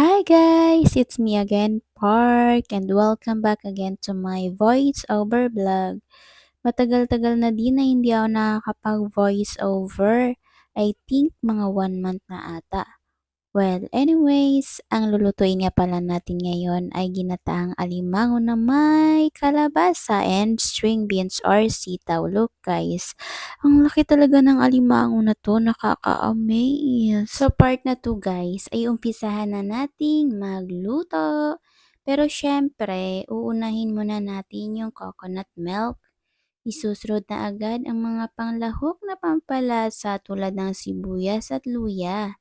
Hi guys! It's me again, Park, and welcome back again to my voice-over vlog. Matagal-tagal na din na hindi ako nakakapag-voice-over. I think mga one month na ata. Well, anyways, ang lulutuin nga pala natin ngayon ay ginataang alimango na may kalabasa and string beans or sitaw. Look guys, ang laki talaga ng alimango na to, nakaka-amaze. So part na to guys, ay umpisahan na nating magluto. Pero syempre, uunahin muna natin yung coconut milk. Isusunod na agad ang mga panglahok na pampalasa tulad ng sibuyas at luya.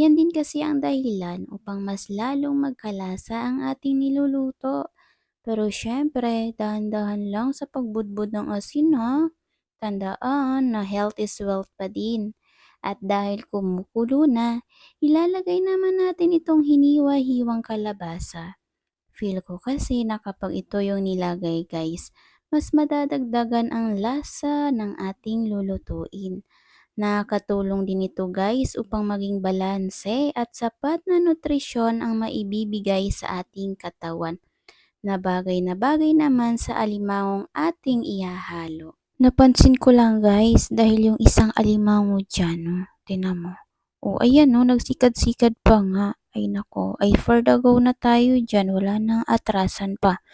Yan din kasi ang dahilan upang mas lalong magkalasa ang ating niluluto. Pero syempre, dahan-dahan lang sa pagbudbud ng asin ha. Tandaan na health is wealth pa din. At dahil kumukulo na, ilalagay naman natin itong hiniwa-hiwang kalabasa. Feel ko kasi na kapag ito yung nilagay guys, mas madadagdagan ang lasa ng ating lulutuin. Nakakatulong din ito guys upang maging balanse at sapat na nutrisyon ang maibibigay sa ating katawan na bagay na bagay naman sa alimangong ating ihahalo. Napansin ko lang guys dahil yung isang alimango dyan, oh, tinan mo. O ayan no, nagsikad-sikad pa nga. Ay nako, ay for the go na tayo dyan, wala nang atrasan pa.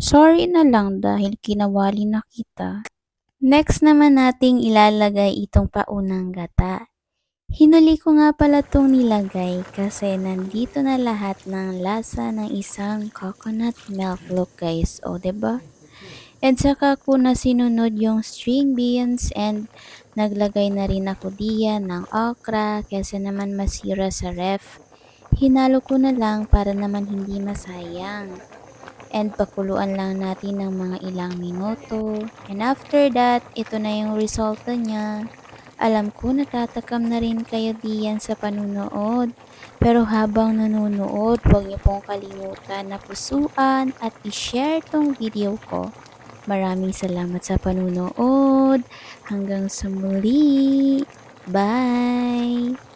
Sorry na lang dahil kinawali na kita. Next naman nating ilalagay itong paunang gata. Hinuli ko nga pala itong nilagay kasi nandito na lahat ng lasa ng isang coconut milk look guys. O, ba? Diba? And saka ko na sinunod yung string beans and naglagay na rin ako diyan ng okra kasi naman masira sa ref. Hinalo ko na lang para naman hindi masayang and pakuluan lang natin ng mga ilang minuto. And after that, ito na yung resulta niya. Alam ko natatakam na rin kayo diyan sa panunood. Pero habang nanonood, huwag niyo pong kalimutan na pusuan at i-share tong video ko. Maraming salamat sa panunood. Hanggang sa muli. Bye!